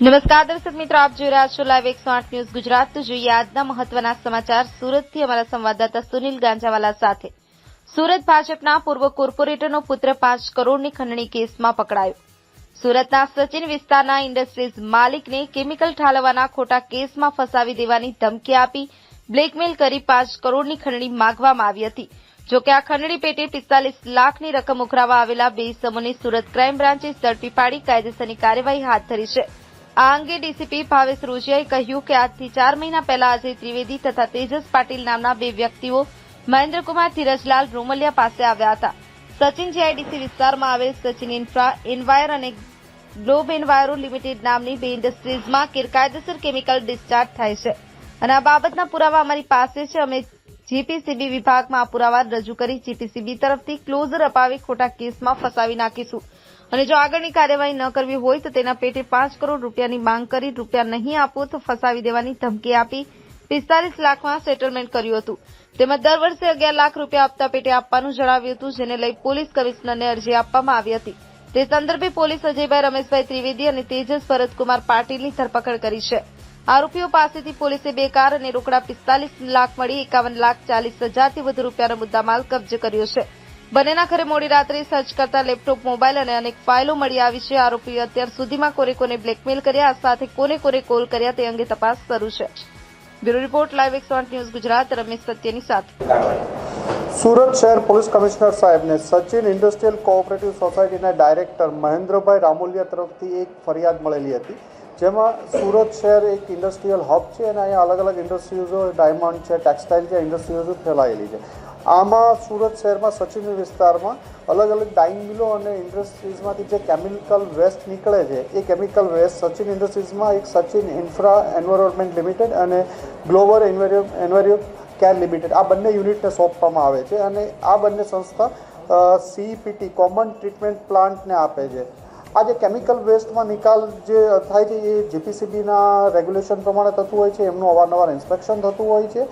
નમસ્કાર, દર્શક મિત્રો, આપ જોઈ રહ્યા છો લાઈવ એકસો આઠ ન્યૂઝ ગુજરાત. તો જોઈએ આજના મહત્વના સમાચાર. સુરતથી અમારા સંવાદદાતા સુનિલ ગાંજાવાલા સાથે. સુરત ભાજપના પૂર્વ કોર્પોરેટરનો પુત્ર પાંચ કરોડની ખંડણી કેસમાં પકડાયો. સુરતના સચિન વિસ્તારના ઇન્ડસ્ટ્રીઝ માલિકને કેમિકલ ઠાલવવાના ખોટા કેસમાં ફસાવી દેવાની ધમકી આપી, બ્લેકમેલ કરી પાંચ કરોડની ખંડણી માગવામાં આવી હતી. જોકે આ ખંડણી પેટે પિસ્તાલીસ લાખની રકમ ઉઘરાવા આવેલા બે ઇસમોને સુરત ક્રાઇમ બ્રાન્ચે ઝડપી પાડી, કાયદેસરની કાર્યવાહી હાથ ધરી છે. આ અંગે ડીસીપી ભાવેશ રોજિયાએ કહ્યું કે આજથી ચાર મહિના પહેલા અજય ત્રિવેદી તથા તેજસ પાટીલ નામના બે વ્યક્તિઓ મહેન્દ્રકુમાર ધીરજલાલ રોમલિયા પાસે આવ્યા હતા. સચિન જીઆઈડીસી વિસ્તારમાં આવેલ સચિન ઇન્ફ્રા, એન્વાયર અને ગ્લોબ એન્વાયરો લિમિટેડ નામની બે ઇન્ડસ્ટ્રીઝમાં ગેરકાયદેસર કેમિકલ ડિસ્ચાર્જ થાય છે. અને આ બાબતના પુરાવા અમારી પાસે છે. અમે જીપીસીબી વિભાગમાં આ પુરાવા રજૂ કરી જીપીસીબી તરફથી ક્લોઝર અપાવી ખોટા કેસમાં ફસાવી નાખીશું. અને જો આગળની કાર્યવાહી ન કરવી હોય તો તેના પેટે પાંચ કરોડ રૂપિયાની માંગ કરી રૂપિયા નહીં આપો તો ફસાવી દેવાની ધમકી આપી પિસ્તાલીસ લાખમાં સેટલમેન્ટ કર્યું હતું. તેમજ દર વર્ષે અગિયાર લાખ રૂપિયા આપતા પેટે આપવાનું જણાવ્યું હતું, જેને લઈ પોલીસ કમિશનરને અરજી આપવામાં આવી હતી. તે સંદર્ભે પોલીસ અજયભાઈ રમેશભાઈ ત્રિવેદી અને તેજસ ભરતકુમાર પાટીલની ધરપકડ કરી છે. આરોપીઓ પાસેથી પોલીસે બે કાર અને રોકડા પિસ્તાલીસ લાખ મળી એકાવન લાખ ચાલીસ હજારથી વધુ રૂપિયાનો મુદ્દામાલ કબજે કર્યો છે. બંનેના ઘરે મોડી રાત્રે સર્ચ કરતા લેપટોપ, મોબાઈલ અને અનેક ફાઇલો મળી આવી છે. આરોપીએ અત્યાર સુધીમાં કોને કોને બ્લેકમેલ કર્યા સાથે કોને કોને કોલ કર્યા તે અંગે તપાસ શરૂ છે. બ્યુરો રિપોર્ટ, લાઈવ એકસો ન્યૂઝ ગુજરાત, રમેશ સત્યની સાથે. સુરત શહેર પોલીસ કમિશનર સાહેબને સચિન ઇન્ડસ્ટ્રીયલ કોઓપરેટિવ સોસાયટીના ડાયરેક્ટર મહેન્દ્રભાઈ રામોલિયા તરફથી એક ફરિયાદ મળેલી હતી, જેમાં સુરત શહેર એક ઇન્ડસ્ટ્રીયલ હબ છે અને અહીંયા અલગ અલગ ઇન્ડસ્ટ્રીઝો, ડાયમંડ છે, ટેક્સટાઇલ છે, ઇન્ડસ્ટ્રીઝો ફેલાયેલી છે. આમાં સુરત શહેરમાં સચિન વિસ્તારમાં અલગ અલગ ડાઇંગ મિલો અને ઇન્ડસ્ટ્રીઝમાંથી જે કેમિકલ વેસ્ટ નીકળે છે, એ કેમિકલ વેસ્ટ સચિન ઇન્ડસ્ટ્રીઝમાં એક સચિન ઇન્ફ્રા એન્વાયરમેન્ટ લિમિટેડ અને global enviro enviro care limited આ બંને યુનિટને સોંપવામાં આવે છે અને આ બંને સંસ્થા સીઈપીટી કોમન ટ્રીટમેન્ટ પ્લાન્ટને આપે છે. આ જે કેમિકલ વેસ્ટમાં નિકાલ જે થાય છે, એ જીપીસીબીના રેગ્યુલેશન પ્રમાણે થતું હોય છે, એમનું અવારનવાર ઇન્સ્પેક્શન થતું હોય છે.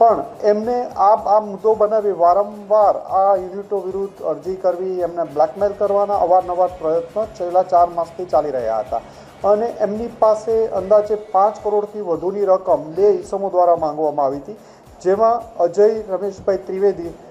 પણ એમને આ આ મુદ્દો બનાવી વારંવાર આ યુનિટો વિરુદ્ધ અરજી કરવી, એમને બ્લેકમેલ કરવાના અવારનવાર પ્રયત્નો છેલ્લા ચાર માસથી ચાલી રહ્યા હતા. અને એમની પાસે અંદાજે પાંચ કરોડથી વધુની રકમ બે ઇસમો દ્વારા માંગવામાં આવી હતી, જેમાં અજય રમેશભાઈ ત્રિવેદી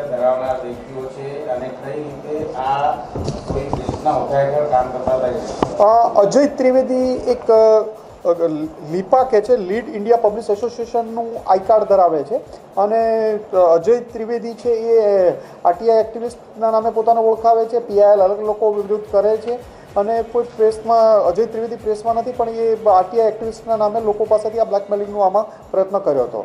માનસિકતા ધરાવનાર વ્યક્તિઓ છે અને કઈ રીતે આ અજય ત્રિવેદી એક લીપા કે છે, લીડ ઇન્ડિયા પબ્લિક એસોસિએશનનું આઈ કાર્ડ ધરાવે છે. અને અજય ત્રિવેદી છે એ આરટીઆઈ એક્ટિવિસ્ટના નામે પોતાને ઓળખાવે છે, પીઆઈએલ અલગ લોકો વિરુદ્ધ કરે છે. અને કોઈ પ્રેસમાં, અજય ત્રિવેદી પ્રેસમાં નથી, પણ એ આરટીઆઈ એક્ટિવિસ્ટના નામે લોકો પાસેથી આ બ્લેકમેલિંગનો આમાં પ્રયત્ન કર્યો હતો.